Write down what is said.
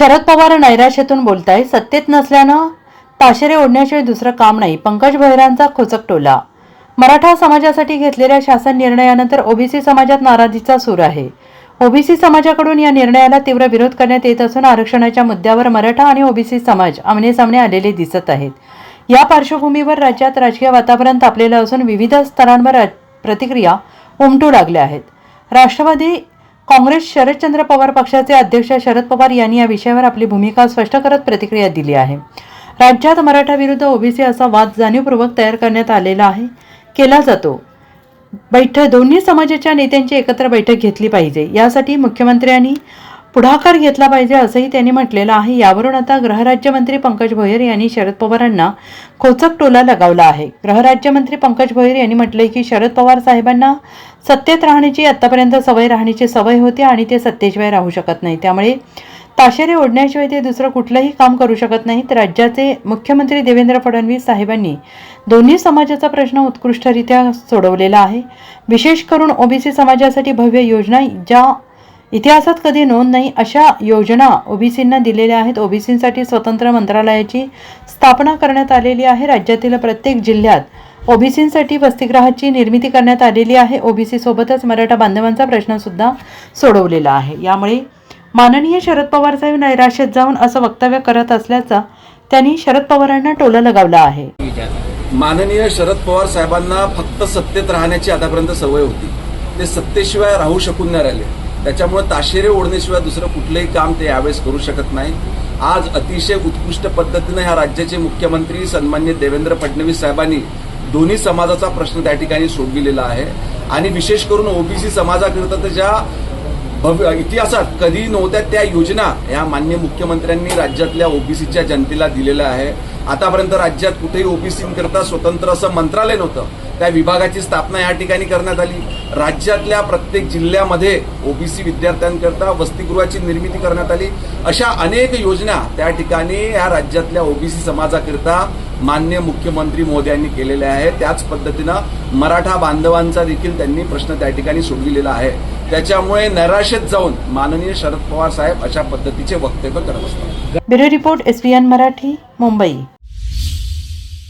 शरद पवार नैराश्यातून बोलताय सत्तेत नसल्यानं ताशेरे ओढण्याशिवाय दुसरं काम नाही. पंकज भैरांचा खोचक टोला. मराठा समाजासाठी घेतलेल्या शासन निर्णयानंतर ओबीसी समाजात नाराजीचा सूर आहे. ओबीसी समाजाकडून या निर्णयाला तीव्र विरोध करण्यात येत असून आरक्षणाच्या मुद्द्यावर मराठा आणि ओबीसी समाज आमनेसामने आलेले दिसत आहेत. या पार्श्वभूमीवर राज्यात राजकीय वातावरण तापलेलं असून विविध स्तरांवर प्रतिक्रिया उमटू लागल्या आहेत. राष्ट्रवादी काँग्रेस शरदचंद्र पवार पक्षाचे अध्यक्ष शरद पवार यांनी या विषयावर आपली भूमिका स्पष्ट करत प्रतिक्रिया दिली आहे. राज्यात मराठा विरुद्ध ओबीसी असा वाद जाणीवपूर्वक तयार करण्यात आलेला आहे. केला जातो. बैठक दोन्ही समाजाच्या नेत्यांची एकत्र बैठक घेतली पाहिजे. यासाठी मुख्यमंत्र्यांनी पुढाकार घेतला पाहिजे असंही त्यांनी म्हटलेलं आहे. यावरून आता गृहराज्यमंत्री पंकज भोयर यांनी शरद पवारांना खोचक टोला लगावला आहे. गृहराज्यमंत्री पंकज भोयर यांनी म्हटलंय की शरद पवार साहेबांना सत्तेत राहण्याची आत्तापर्यंत सवय राहण्याची सवय होती आणि ते सत्तेशिवाय राहू शकत नाही त्यामुळे ताशेरे ओढण्याशिवाय ते दुसरं कुठलंही काम करू शकत नाहीत. राज्याचे मुख्यमंत्री देवेंद्र फडणवीस साहेबांनी दोन्ही समाजाचा प्रश्न उत्कृष्टरित्या सोडवलेला आहे. विशेष करून ओबीसी समाजासाठी भव्य योजना ज्या इतिहासात कधी नोंद नाही अशा योजना ओबीसींना दिलेल्या आहेत. ओबीसींसाठी स्वतंत्र मंत्रालयाची स्थापना करण्यात आलेली आहे. राज्यातील प्रत्येक जिल्ह्यात ओबीसींसाठी वसतिगृहाची निर्मिती करण्यात आलेली आहे. ओबीसी सोबतच मराठा बांधवांचा प्रश्नसुद्धा सोडवलेला आहे. यामुळे माननीय शरद पवार साहेब नैराश्यात जाऊन असं वक्तव्य करत असल्याचं त्यांनी शरद पवारांना टोला लगावला आहे. माननीय शरद पवार साहेबांना फक्त सत्तेत राहण्याची आतापर्यंत सवय होती. ते सत्तेशिवाय राहू शकून नाही राहिले. त्याच्यामुळे ताशेरे ओढण्याशिवाय दुसरं कुठलंही काम ते यावेळेस करू शकत नाही. आज अतिशय उत्कृष्ट पद्धतीनं ह्या राज्याचे मुख्यमंत्री सन्मान्य देवेंद्र फडणवीस साहेबांनी दोन्ही समाजाचा प्रश्न त्या ठिकाणी सोडविलेला आहे. आणि विशेष करून ओबीसी समाजाकरिता तर ज्या भव्य इतिहासात कधी नव्हत्या त्या योजना या मान्य मुख्यमंत्र्यांनी राज्यातल्या ओबीसीच्या जनतेला दिलेल्या आहे. आतापर्यंत राज्यात कुठेही ओबीसींकरता स्वतंत्र असं मंत्रालय नव्हतं. त्या विभागाची स्थापना या ठिकाणी करण्यात आली. राज्यातल्या प्रत्येक जिल्ह्यामध्ये ओबीसी विद्यार्थ्यांकरता वसतिगृहाची निर्मिती करण्यात आली. अशा अनेक योजना त्या ठिकाणी या राज्यातल्या ओबीसी समाजाकरिता मान्य मुख्यमंत्री मोदयांनी केलेल्या आहे त्याच पद्धतीनं मराठा बांधवांचा देखील त्यांनी प्रश्न त्या ठिकाणी सोडविलेला आहे. त्याच्यामुळे नैराश्यत जाऊन माननीय शरद पवार साहेब अशा पद्धतीचे वक्तव्य करत असतात. Bureau report S P N Marathi Mumbai.